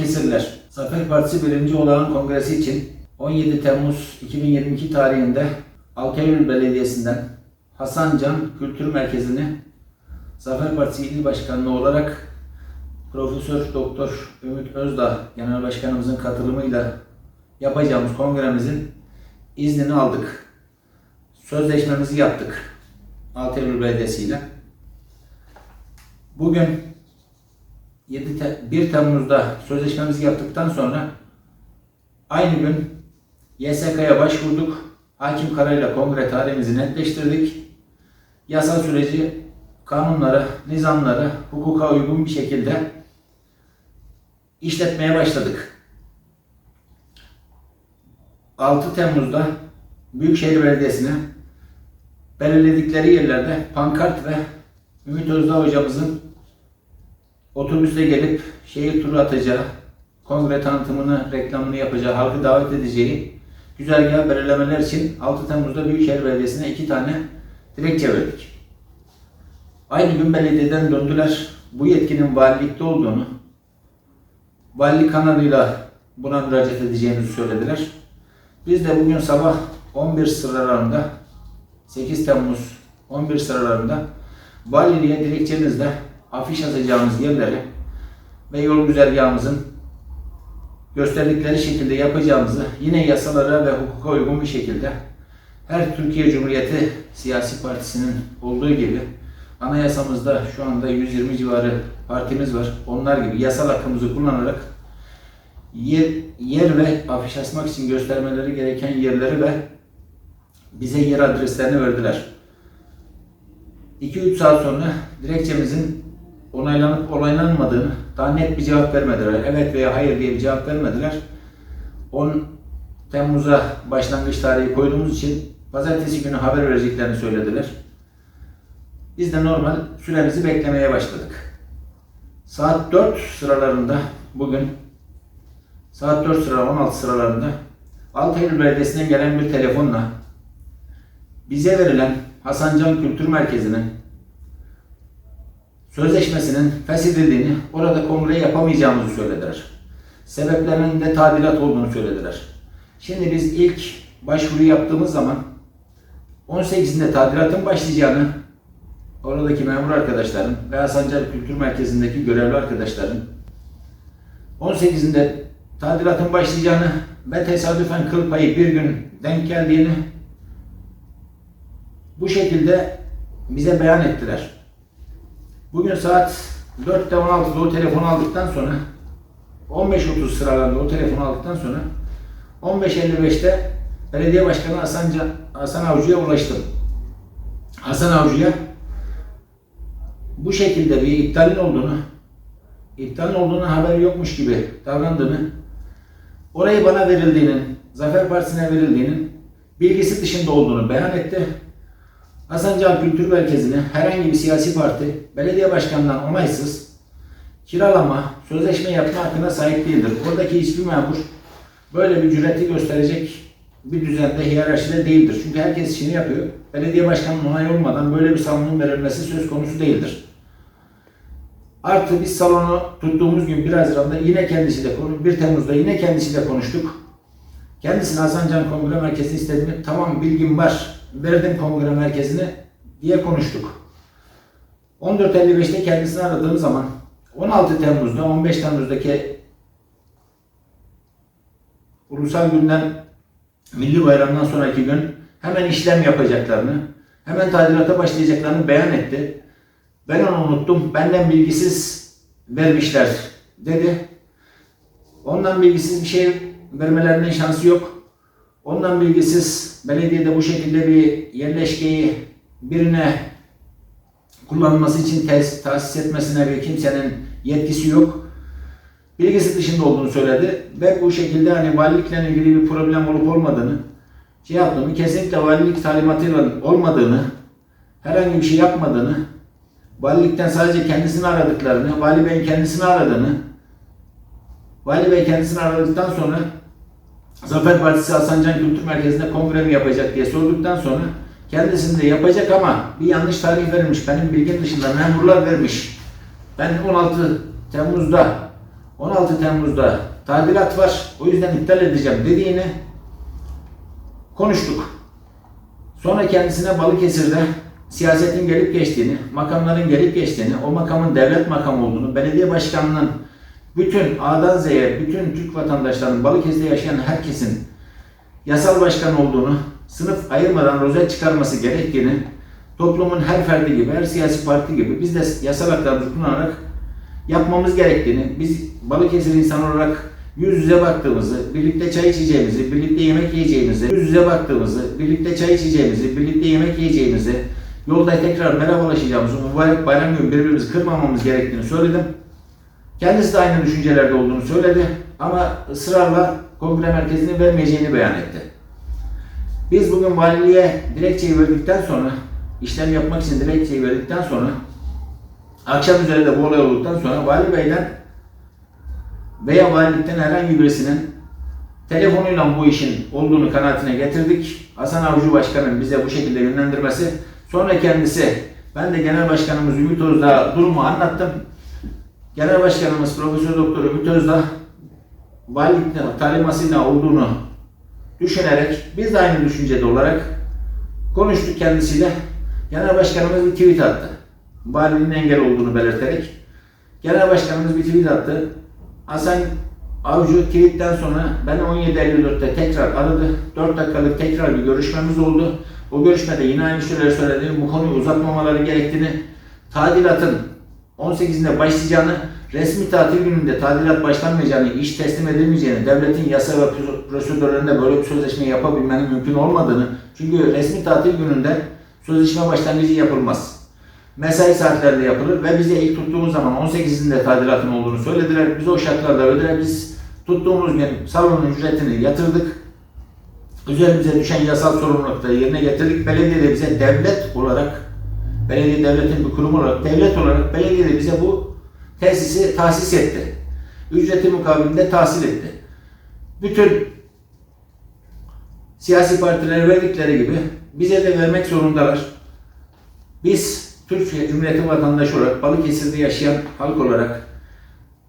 Balıkesirler. Zafer Partisi 1. Olağan Kongresi için 17 Temmuz 2022 tarihinde Alkayül Belediyesi'nden Hasancan Kültür Merkezi'ni Zafer Partisi İl Başkanlığı olarak Profesör Doktor Ümit Özdağ Genel Başkanımızın katılımıyla yapacağımız kongremizin iznini aldık. Sözleşmemizi yaptık. Alkayül Belediyesi ile. Bugün 7 Te- 1 Temmuz'da sözleşmemizi yaptıktan sonra aynı gün YSK'ya başvurduk. Hakim kararıyla kongre tarihimizi netleştirdik. Yasal süreci kanunlara, nizamlara, hukuka uygun bir şekilde işletmeye başladık. 6 Temmuz'da Büyükşehir Belediyesi'ne belirledikleri yerlerde pankart ve Ümit Özdağ hocamızın otobüste gelip şehir turu atacağı, kongre tanıtımını, reklamını yapacağı, halkı davet edeceği güzergah belirlemeler için 6 Temmuz'da Büyükşehir Belediyesi'ne iki tane dilekçe verdik. Aynı gün belediyeden döndüler. Bu yetkinin valilikte olduğunu, valilik kanalıyla buna müracaat edeceğimizi söylediler. Biz de bugün sabah 11 sıralarında 8 Temmuz 11 sıralarında valiliğe dilekçemizle afiş asacağımız yerleri ve yol güzergahımızın gösterdikleri şekilde yapacağımızı yine yasalara ve hukuka uygun bir şekilde her Türkiye Cumhuriyeti siyasi partisinin olduğu gibi anayasamızda şu anda 120 civarı partimiz var. Onlar gibi yasal hakkımızı kullanarak yer, yer ve afiş asmak için göstermeleri gereken yerleri ve bize yer adreslerini verdiler. 2-3 saat sonra dilekçemizin onaylanıp onaylanmadığını daha net bir cevap vermediler. Evet veya hayır diye bir cevap vermediler. 10 Temmuz'a başlangıç tarihi koyduğumuz için pazartesi günü haber vereceklerini söylediler. Biz de normal süremizi beklemeye başladık. Saat 4 sıralarında bugün saat 4 sıra 16 sıralarında Altaylı Belediyesi'nden gelen bir telefonla bize verilen Hasancan Kültür Merkezi'nin sözleşmesinin feshedildiğini, orada kongre yapamayacağımızı söylediler. Sebeplerinin de tadilat olduğunu söylediler. Şimdi biz ilk başvuru yaptığımız zaman 18'inde tadilatın başlayacağını oradaki memur arkadaşların ve Hasancan Kültür Merkezi'ndeki görevli arkadaşların 18'inde tadilatın başlayacağını ve tesadüfen kıl payı bir gün denk geldiğini bu şekilde bize beyan ettiler. Bugün saat 4'te 16'da o telefonu aldıktan sonra 15.30 sıralarında o telefonu aldıktan sonra 15.55'te belediye başkanı Hasan, Hasan Avcı'ya ulaştım. Hasan Avcı'ya bu şekilde bir iptalin olduğunu, iptalin olduğunu haberi yokmuş gibi davrandığını, orayı bana verildiğinin, Zafer Partisi'ne verildiğinin bilgisi dışında olduğunu beyan etti. Hasancan Kültür Merkezi'ni herhangi bir siyasi parti belediye başkanından onaysız kiralama, sözleşme yapma hakkına sahip değildir. Oradaki hiçbir memur böyle bir cüreti gösterecek bir düzende, hiyerarşide değildir. Çünkü herkes işini yapıyor. Belediye başkanının onayı olmadan böyle bir salonun verilmesi söz konusu değildir. Artı biz salonu tuttuğumuz gün 1 Haziran'da yine kendisiyle konuştuk. 1 Temmuz'da yine kendisiyle konuştuk. Kendisine Hasancan Kongre Merkezi'ni istediğini tamam bilgim var. Verdim kongre merkezini diye konuştuk. 14.55'te kendisini aradığım zaman 16 Temmuz'da 15 Temmuz'daki ulusal günden Milli Bayram'dan sonraki gün hemen işlem yapacaklarını, hemen tadilata başlayacaklarını beyan etti. Ben onu unuttum. Benden bilgisiz vermişler dedi. Ondan bilgisiz bir şey vermelerinin şansı yok. Ondan bilgisiz belediyede bu şekilde bir yerleşkeyi birine kullanması için tes, tahsis etmesine bir kimsenin yetkisi yok. Bilgisi dışında olduğunu söyledi ve bu şekilde hani valilikle ilgili bir problem olup olmadığını şey yaptığını, kesinlikle valilik talimatıyla olmadığını, herhangi bir şey yapmadığını, valilikten sadece kendisini aradıklarını, vali beyin kendisini aradığını, vali bey kendisini aradıktan sonra Zafer Partisi Hasancan Kültür Merkezi'nde kongre mi yapacak diye sorduktan sonra kendisini de yapacak ama bir yanlış tarih verilmiş. Benim bilgim dışında memurlar vermiş. Ben 16 Temmuz'da 16 Temmuz'da tadilat var. O yüzden iptal edeceğim dediğini konuştuk. Sonra kendisine Balıkesir'de siyasetin gelip geçtiğini, makamların gelip geçtiğini, o makamın devlet makamı olduğunu, belediye başkanının bütün A'dan Z'ye, bütün Türk vatandaşlarının, Balıkesir'de yaşayan herkesin yasal başkan olduğunu, sınıf ayırmadan rozet çıkarması gerektiğini, toplumun her ferdi gibi, her siyasi parti gibi biz de yasal haklarımızı kullanarak yapmamız gerektiğini, biz Balıkesir insan olarak yüz yüze baktığımızı, birlikte çay içeceğimizi, birlikte yemek yiyeceğimizi, yüz yüze baktığımızı, birlikte çay içeceğimizi, birlikte yemek yiyeceğimizi, yolda tekrar merhabalaşacağımızı, mübarek bayram günü birbirimizi kırmamamız gerektiğini söyledim. Kendisi de aynı düşüncelerde olduğunu söyledi ama ısrarla kongre merkezini vermeyeceğini beyan etti. Biz bugün valiliğe dilekçeyi verdikten sonra, işlem yapmak için dilekçeyi verdikten sonra, akşam üzeri de bu olay olduktan sonra Vali Bey'den veya valilikten herhangi birisinin telefonuyla bu işin olduğunu kanaatine getirdik. Hasan Avcı Başkan'ın bize bu şekilde yönlendirmesi. Sonra kendisi, ben de Genel Başkanımız Ümit Özdağ durumu anlattım. Genel Başkanımız Profesör Doktor Ümit Özdağ valilikten talimasıyla olduğunu düşünerek biz de aynı düşüncede olarak konuştuk kendisiyle. Genel Başkanımız bir tweet attı. Valiliğin engel olduğunu belirterek. Genel Başkanımız bir tweet attı. Hasan Avcı tweetten sonra ben 17.54'te tekrar aradı. 4 dakikalık tekrar bir görüşmemiz oldu. O görüşmede yine aynı şeyleri söyledi. Bu konuyu uzatmamaları gerektiğini, tadilatın 18'inde başlayacağını, resmi tatil gününde tadilat başlanmayacağını, iş teslim edilmeyeceğini, devletin yasa ve prosedürlerinde böyle bir sözleşme yapabilmenin mümkün olmadığını, çünkü resmi tatil gününde sözleşme başlangıcı yapılmaz. Mesai saatlerinde yapılır ve bize ilk tuttuğumuz zaman 18'inde tadilatın olduğunu söylediler. Biz o şartlarda ödediler. Biz tuttuğumuz gün salonun ücretini yatırdık. Üzerimize düşen yasal sorumlulukları yerine getirdik. Belediye de bize devlet olarak, belediye devletin bir kurum olarak, devlet olarak belediye de bize bu tesisi tahsis etti. Ücreti mukabilinde tahsil etti. Bütün siyasi partilere verdikleri gibi bize de vermek zorundalar. Biz Türkiye Cumhuriyeti vatandaşı olarak Balıkesir'de yaşayan halk olarak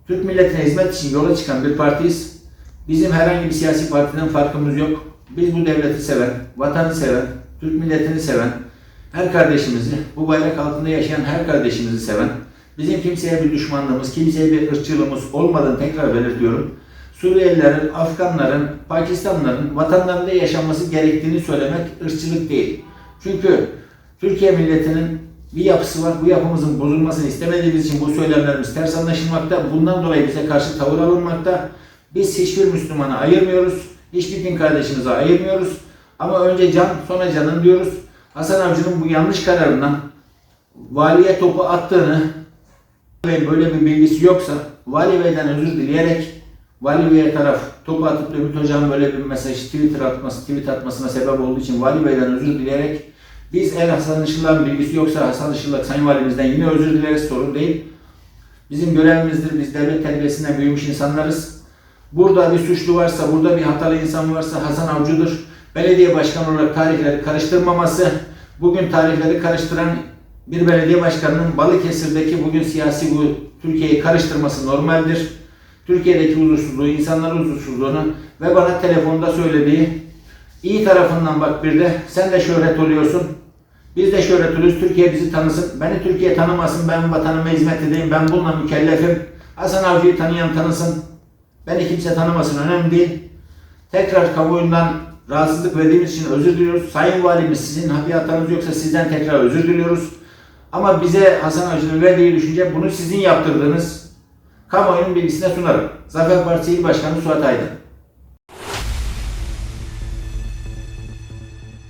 Türk milletine hizmet için yola çıkan bir partiyiz. Bizim herhangi bir siyasi partiden farkımız yok. Biz bu devleti seven, vatanı seven, Türk milletini seven, her kardeşimizi, bu bayrak altında yaşayan her kardeşimizi seven, bizim kimseye bir düşmanlığımız, kimseye bir ırkçılığımız olmadığını tekrar belirtiyorum. Suriyelilerin, Afganların, Pakistanlıların vatanlarında yaşanması gerektiğini söylemek ırkçılık değil. Çünkü Türkiye milletinin bir yapısı var. Bu yapımızın bozulmasını istemediğimiz için bu söylemlerimiz ters anlaşılmakta. Bundan dolayı bize karşı tavır alınmakta. Biz hiçbir Müslümanı ayırmıyoruz. Hiçbir din kardeşimize ayırmıyoruz. Ama önce can sonra canın diyoruz. Hasan Avcı'nın bu yanlış kararından valiye topu attığını ve böyle bir bilgisi yoksa Vali Bey'den özür dileyerek Vali Bey'e taraf topu atıp Ümit Hoca'nın böyle bir mesaj Twitter atması, tweet atmasına sebep olduğu için Vali Bey'den özür dileyerek biz eğer Hasan Işıl'dan bilgisi yoksa Hasan Işıl'la Sayın Valimizden yine özür dileriz sorun değil. Bizim görevimizdir. Biz devlet terbiyesinden büyümüş insanlarız. Burada bir suçlu varsa, burada bir hatalı insan varsa Hasan Avcı'dır. Belediye başkanı olarak tarihleri karıştırmaması, bugün tarihleri karıştıran bir belediye başkanının Balıkesir'deki bugün siyasi bu Türkiye'yi karıştırması normaldir. Türkiye'deki huzursuzluğu, insanların huzursuzluğunu ve bana telefonda söylediği iyi tarafından bak bir de sen de şöhret oluyorsun. Biz de şöhret oluyoruz. Türkiye bizi tanısın. Beni Türkiye tanımasın. Ben vatanıma hizmet edeyim. Ben bununla mükellefim. Hasan Avcı'yı tanıyan tanısın. Beni kimse tanımasın. Önemli değil. Tekrar kamuoyundan rahatsızlık verdiğimiz için özür diliyoruz. Sayın Valimiz sizin bir hatanız yoksa sizden tekrar özür diliyoruz. Ama bize Hasan Avcı'nın verdiği düşünce bunu sizin yaptırdığınız kamuoyunun bilgisine sunarım. Zafer Partisi İl Başkanı Suat Aydın.